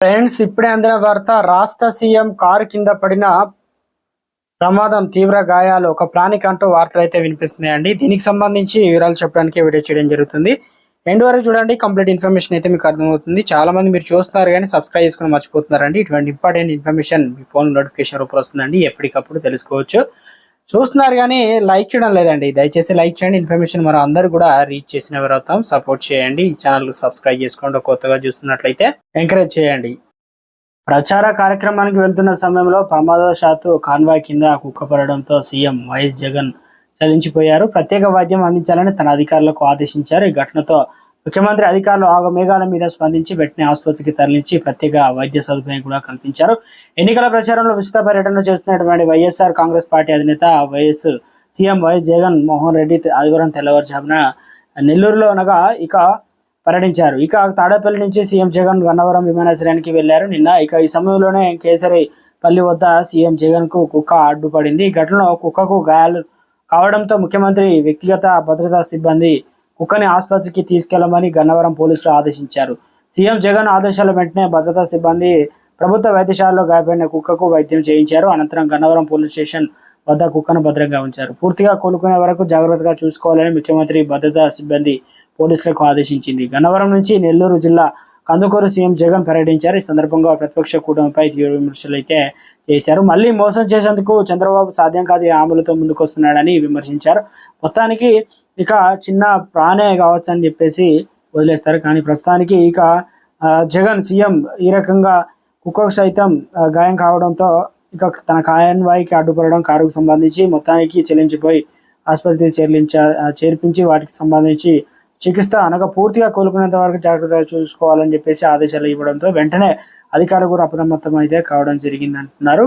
Friends ఇప్పుడే అందిన వార్త రాష్ట్ర సీఎం కారు కింద పడిన ప్రమాదం తీవ్ర గాయాలు ఒక ప్రాణికి అంటూ వార్తలు అయితే వినిపిస్తున్నాయండి. దీనికి సంబంధించి వివరాలు చెప్పడానికి వీడియో చేయడం జరుగుతుంది. ఎండ్ వరకు చూడండి కంప్లీట్ ఇన్ఫర్మేషన్ అయితే మీకు అర్థమవుతుంది. చాలా మంది మీరు చూస్తున్నారు కానీ సబ్స్క్రైబ్ చేసుకుని మర్చిపోతున్నారండి. ఇటువంటి ఇంపార్టెంట్ ఇన్ఫర్మేషన్ మీ ఫోన్ నోటిఫికేషన్ రూపంలో వస్తుందండి. ఎప్పటికప్పుడు తెలుసుకోవచ్చు. చూస్తున్నారు కానీ లైక్ చేయడం లేదండి. దయచేసి లైక్ చేయండి. ఇన్ఫర్మేషన్ మనం అందరూ కూడా రీచ్ చేసిన వారు అవుతాం. సపోర్ట్ చేయండి. ఈ ఛానల్ సబ్స్క్రైబ్ చేసుకోండి. కొత్తగా చూస్తున్నట్లయితే ఎంకరేజ్ చేయండి. ప్రచార కార్యక్రమానికి వెళ్తున్న సమయంలో ప్రమాదవశాత్తు కాన్వాయ్ కింద కుక్కపడడంతో సీఎం వైఎస్ జగన్ చలించిపోయారు. ప్రత్యేక వైద్యం అందించాలని తన అధికారులకు ఆదేశించారు. ఈ ఘటనతో ముఖ్యమంత్రి అధికారులు ఆగమేఘాల మీద స్పందించి వెంటనే ఆసుపత్రికి తరలించి ప్రత్యేక వైద్య సదుపాయం కూడా కల్పించారు. ఎన్నికల ప్రచారంలో విస్తృత పర్యటన చేస్తున్నటువంటి వైఎస్ఆర్ కాంగ్రెస్ పార్టీ అధినేత YS CM YS Jagan Mohan Reddy ఆదివారం తెల్లవారుజామున నెల్లూరులో అనగా ఇక పర్యటించారు. ఇక తాడేపల్లి నుంచి సీఎం జగన్ గన్నవరం విమానాశ్రయానికి వెళ్ళారు. నిన్న ఇక ఈ సమయంలోనే కేసరి పల్లి వద్ద సీఎం జగన్కు కుక్క అడ్డుపడింది. ఈ ఘటనలో కుక్కకు గాయాలు కావడంతో ముఖ్యమంత్రి వ్యక్తిగత భద్రతా సిబ్బంది కుక్కని ఆసుపత్రికి తీసుకెళ్ళమని గన్నవరం పోలీసులు ఆదేశించారు. సీఎం జగన్ ఆదేశాల వెంటనే భద్రతా సిబ్బంది ప్రభుత్వ వైద్యశాలలో గాయపడిన కుక్కకు వైద్యం చేయించారు. అనంతరం గన్నవరం పోలీస్ స్టేషన్ వద్ద కుక్కను భద్రంగా ఉంచారు. పూర్తిగా కోలుకునే వరకు జాగ్రత్తగా చూసుకోవాలని ముఖ్యమంత్రి భద్రతా సిబ్బంది పోలీసులకు ఆదేశించింది. గన్నవరం నుంచి నెల్లూరు జిల్లా కందుకూరు సీఎం జగన్ పర్యటించారు. ఈ సందర్భంగా ప్రతిపక్ష కూటమిపై తీవ్ర విమర్శలు అయితే చేశారు. మళ్ళీ మోసం చేసేందుకు చంద్రబాబు సాధ్యం కాదు ఆములతో ముందుకొస్తున్నాడని విమర్శించారు. మొత్తానికి ఇక చిన్న ప్రాణే కావచ్చు అని చెప్పేసి వదిలేస్తారు. కానీ ప్రస్తుతానికి ఇక జగన్ సీఎం ఈ రకంగా కుక్కకు సైతం గాయం కావడంతో ఇక తన కాయన్వాయికి అడ్డుపడడం కారుకు సంబంధించి మొత్తానికి చెల్లించిపోయి ఆసుపత్రికి చేర్లించ చేర్పించి వాటికి సంబంధించి చికిత్స అనగా పూర్తిగా కోలుకునేంత వరకు జాగ్రత్తగా చూసుకోవాలని చెప్పేసి ఆదేశాలు ఇవ్వడంతో వెంటనే అధికారులు కూడా అప్రమత్తం అయితే కావడం జరిగింది అంటున్నారు